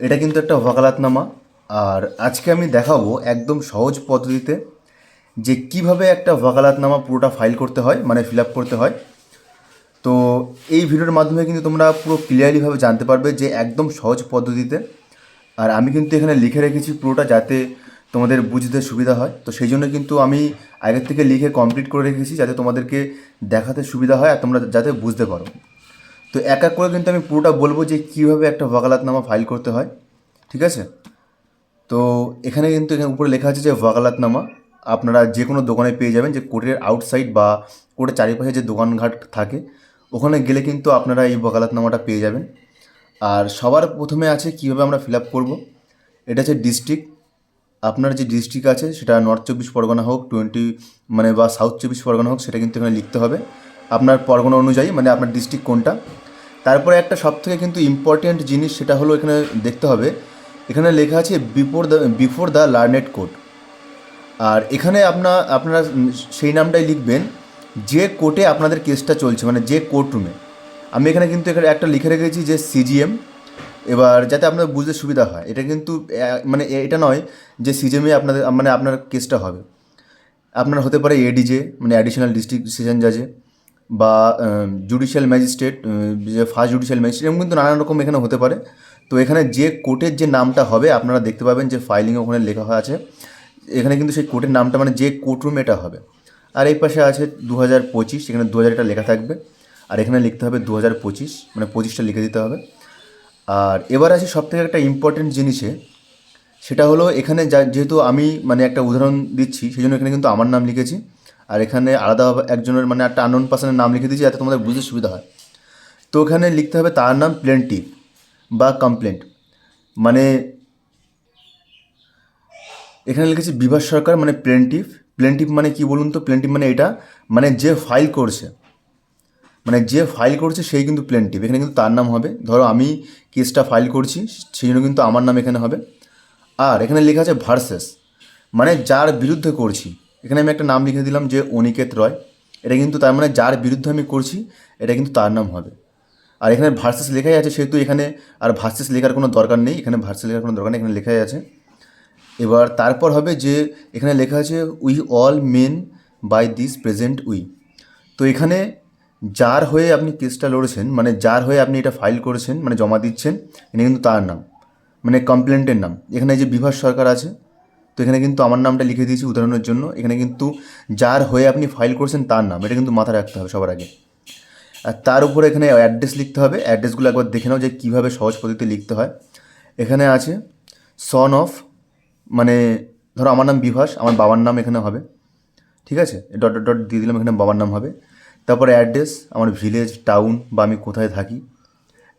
এটা কিন্তু একটা ওয়াকালাতনামা। আর আজকে আমি দেখাবো একদম সহজ পদ্ধতিতে যে কীভাবে একটা ওয়াকালাতনামা পুরোটা ফাইল করতে হয় মানে ফিল আপ করতে হয়। তো এই ভিডিওর মাধ্যমে কিন্তু তোমরা পুরো ক্লিয়ারলিভাবে জানতে পারবে যে একদম সহজ পদ্ধতিতে। আর আমি কিন্তু এখানে লিখে রেখেছি পুরোটা যাতে তোমাদের বুঝতে সুবিধা হয়। তো সেই জন্য কিন্তু আমি আগের থেকে লিখে কমপ্লিট করে রেখেছি যাতে তোমাদেরকে দেখাতে সুবিধা হয় আর তোমরা যাতে বুঝতে পারো। তো এক এক করে কিন্তু আমি পুরোটা বলব যে কীভাবে একটা ওয়াকালাতনামা ফাইল করতে হয়, ঠিক আছে? তো এখানে কিন্তু এখানে উপরে লেখা আছে যে ওয়াকালাতনামা, আপনারা যে কোনো দোকানে পেয়ে যাবেন যে কোর্টের আউটসাইড বা কোর্টের চারিপাশে যে দোকানঘাট থাকে, ওখানে গেলে কিন্তু আপনারা এই ওয়াকালাতনামাটা পেয়ে যাবেন। আর সবার প্রথমে আছে কীভাবে আমরা ফিল আপ করব, এটা হচ্ছে ডিস্ট্রিক্ট আপনার যে ডিস্ট্রিক্ট আছে, সেটা নর্থ চব্বিশ পরগনা হোক টোয়েন্টি মানে বা সাউথ চব্বিশ পরগনা হোক, সেটা কিন্তু এখানে লিখতে হবে। আপনার পরগনা অনুযায়ী মানে আপনার ডিস্ট্রিক্ট কোনটা। তারপরে একটা সবথেকে কিন্তু ইম্পর্ট্যান্ট জিনিস, সেটা হলো এখানে দেখতে হবে, এখানে লেখা আছে before the before the learned code আর এখানে আপনার আপনারা সেই নামটাই লিখবেন, যে কোর্টে আপনাদের কেসটা চলছে মানে যে কোর্ট রুমে আমি এখানে কিন্তু এখানে একটা লিখে রেখেছি যে সিজিএম এবার যাতে আপনার বুঝতে সুবিধা হয়, এটা কিন্তু মানে এটা নয় যে সিজিএমে আপনাদের মানে আপনার কেসটা হবে। আপনার হতে পারে এডিজে মানে অ্যাডিশনাল ডিস্ট্রিক্ট সেশন জাজে বা জুডিশিয়াল ম্যাজিস্ট্রেট যে ফার্স্ট জুডিশিয়াল ম্যাজিস্ট্রেট এরকম কিন্তু নানান রকম এখানে হতে পারে। তো এখানে যে কোর্টের যে নামটা হবে, আপনারা দেখতে পাবেন যে ফাইলিং ওখানে লেখা হয়ে আছে। এখানে কিন্তু সেই কোর্টের নামটা মানে যে কোর্ট রুম এটা হবে। আর এই পাশে আছে দু হাজার পঁচিশ, এখানে দু হাজার এটা লেখা থাকবে। আর এখানে লিখতে হবে দু হাজার পঁচিশ মানে পঁচিশটা লিখে দিতে হবে। আর এবার আছে সবথেকে একটা ইম্পর্টেন্ট জিনিসে, সেটা হলো এখানে যা, যেহেতু আমি মানে একটা উদাহরণ দিচ্ছি, সেই জন্য এখানে কিন্তু আমার নাম লিখেছি। আর এখানে আলাদাভাবে একজনের মানে একটা আননোন পার্সনের নাম লিখে দিয়েছি, যাতে তোমাদের বুঝতে সুবিধা হয়। তো এখানে লিখতে হবে তার নাম প্লেন্টিভ বা কমপ্লেন্ট মানে এখানে লিখেছি, বিভাস সরকার মানে প্লেন্টিভ প্লেন্টিভ মানে কি বলুন তো? প্লেন্টিভ মানে এটা মানে যে ফাইল করছে। মানে যে ফাইল করছে, সেই কিন্তু প্লেন্টিভ এখানে কিন্তু তার নাম হবে। ধরো আমি কেসটা ফাইল করছি, সেই জন্য কিন্তু আমার নাম এখানে হবে। আর এখানে লেখা আছে ভার্সেস মানে যার বিরুদ্ধে করছি। এখানে আমি একটা নাম লিখে দিলাম যে অনিকেত রয়। এটা কিন্তু তার মানে যার বিরুদ্ধে আমি করছি, এটা কিন্তু তার নাম হবে। আর এখানে ভার্সেস লেখাই আছে, সেহেতু এখানে আর ভার্সেস লেখার কোনো দরকার নেই, এখানে ভার্সেস লেখার কোনো দরকার নেই, এখানে লেখাই আছে। এবার তারপর হবে যে এখানে লেখা আছে we all men by this present we তো এখানে যার হয়ে আপনি কেসটা লড়েছেন মানে যার হয়ে আপনি এটা ফাইল করেছেন মানে জমা দিচ্ছেন, এটা কিন্তু তার নাম মানে কমপ্লেন্টের নাম। এখানে যে বিভাস সরকার আছে তো এখানে কিন্তু আমার নামটা লিখে দিয়েছি উদাহরণের জন্য। এখানে কিন্তু যার হয়ে আপনি ফাইল করছেন তার নাম, এটা কিন্তু মাথায় রাখতে হবে সবার আগে। আর তার উপরে এখানে অ্যাড্রেস লিখতে হবে। অ্যাড্রেসগুলো একবার দেখে নাও যে কীভাবে সহজ পদ্ধতিতে লিখতে হয়। এখানে আছে সন অফ মানে ধরো আমার নাম বিভাস, আমার বাবার নাম এখানে হবে। ঠিক আছে? ডট ডট ডট দিয়ে দিলাম, এখানে বাবার নাম হবে। তারপর অ্যাড্রেস আমার ভিলেজ টাউন বা আমি কোথায় থাকি।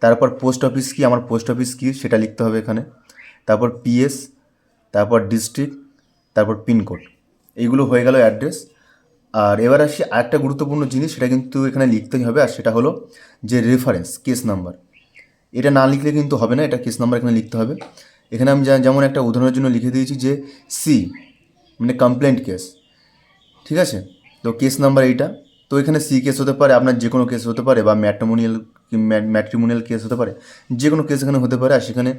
তারপর পোস্ট অফিস কি, আমার পোস্ট অফিস কি, সেটা লিখতে হবে এখানে। তারপর পিএস তারপর ডিস্ট্রিক্ট তারপর পিনকোড এইগুলো হয়ে গেল অ্যাড্রেস আর এবার আসি আরেকটা গুরুত্বপূর্ণ জিনিস, সেটা কিন্তু এখানে লিখতেই হবে, আর সেটা হলো যে রেফারেন্স কেস নাম্বার এটা না লিখলে কিন্তু হবে না, এটা কেস নাম্বার এখানে লিখতে হবে। এখানে আমি যেমন একটা উদাহরণের জন্য লিখে দিয়েছি যে সি মানে কমপ্লেন্ট কেস ঠিক আছে? তো কেস নাম্বার এইটা। তো এখানে সি কেস হতে পারে, আপনার যে কোনো কেস হতে পারে, বা ম্যাট্রিমোনিয়াল ম্যাট্রিমোনিয়াল কেস হতে পারে যে কোনো কেস এখানে হতে পারে, আর সেখানে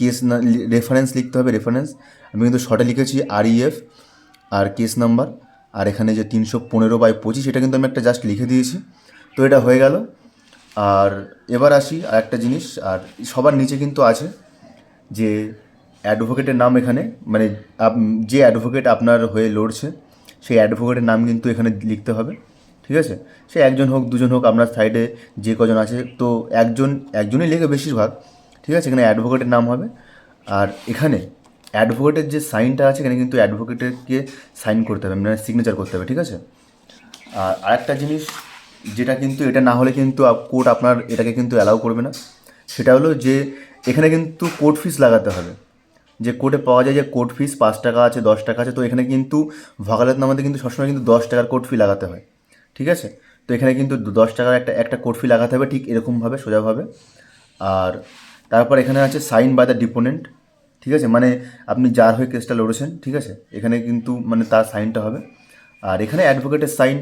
কেস না রেফারেন্স লিখতে হবে রেফারেন্স আমি কিন্তু শর্টে লিখেছি আর ইএফ আর কেস নাম্বার আর এখানে যে তিনশো পনেরো বাই পঁচিশ, এটা কিন্তু আমি একটা জাস্ট লিখে দিয়েছি। তো এটা হয়ে গেল। আর এবার আসি আর একটা জিনিস, আর সবার নিচে কিন্তু আছে যে অ্যাডভোকেটের নাম এখানে মানে যে অ্যাডভোকেট আপনার হয়ে লড়ছে, সেই অ্যাডভোকেটের নাম কিন্তু এখানে লিখতে হবে। ঠিক আছে? সে একজন হোক, দুজন হোক আপনার সাইডে যে কজন আছে, তো একজন, একজনই লেখে বেশিরভাগ, ঠিক আছে? এখানে অ্যাডভোকেটের নাম হবে। আর এখানে অ্যাডভোকেটের যে সাইনটা আছে, এখানে কিন্তু অ্যাডভোকেটেরকে সাইন করতে হবে মানে সিগনেচার করতে হবে, ঠিক আছে? আর আরেকটা জিনিস, যেটা কিন্তু, এটা না হলে কিন্তু কোর্ট আপনার এটাকে কিন্তু অ্যালাউ করবে না। সেটা হলো যে, এখানে কিন্তু কোর্ট ফিস লাগাতে হবে। যে কোর্টে পাওয়া যায় যে কোর্ট ফিস পাঁচ টাকা আছে, দশ টাকা আছে, তো এখানে কিন্তু ভকালত নামাতে কিন্তু সবসময় কিন্তু দশ টাকার কোর্ট ফি লাগাতে হয়। ঠিক আছে? তো এখানে কিন্তু দশ টাকার একটা একটা কোর্ট ফি লাগাতে হবে, ঠিক এরকমভাবে, সোজাভাবে। আর তারপর এখানে আছে সাইন বাই দ্য ডিপোনেন্ট ঠিক আছে? মানে আপনি যার হয়ে কেসটা লড়েছেন, ঠিক আছে? এখানে কিন্তু মানে তার সাইনটা হবে। আর এখানে অ্যাডভোকেটের সাইন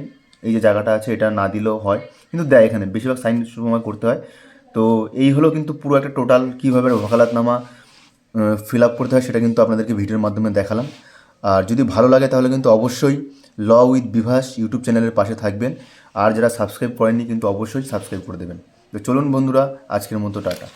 এই যে জায়গাটা আছে, এটা না দিলেও হয়। কিন্তু দেয় এখানে, বেশিরভাগ সাইন সময় করতে হয়। তো এই হলো কিন্তু পুরো একটা টোটাল কীভাবে ওকালাতনামা ফিল আপ করতে হয়, সেটা কিন্তু আপনাদেরকে ভিডিওর মাধ্যমে দেখালাম। আর যদি ভালো লাগে তাহলে কিন্তু অবশ্যই ল উইথ বিভাস ইউটিউব চ্যানেলের পাশে থাকবেন। আর যারা সাবস্ক্রাইব করেননি কিন্তু অবশ্যই সাবস্ক্রাইব করে দেবেন। তো চলুন বন্ধুরা, আজকের মতো টাটা।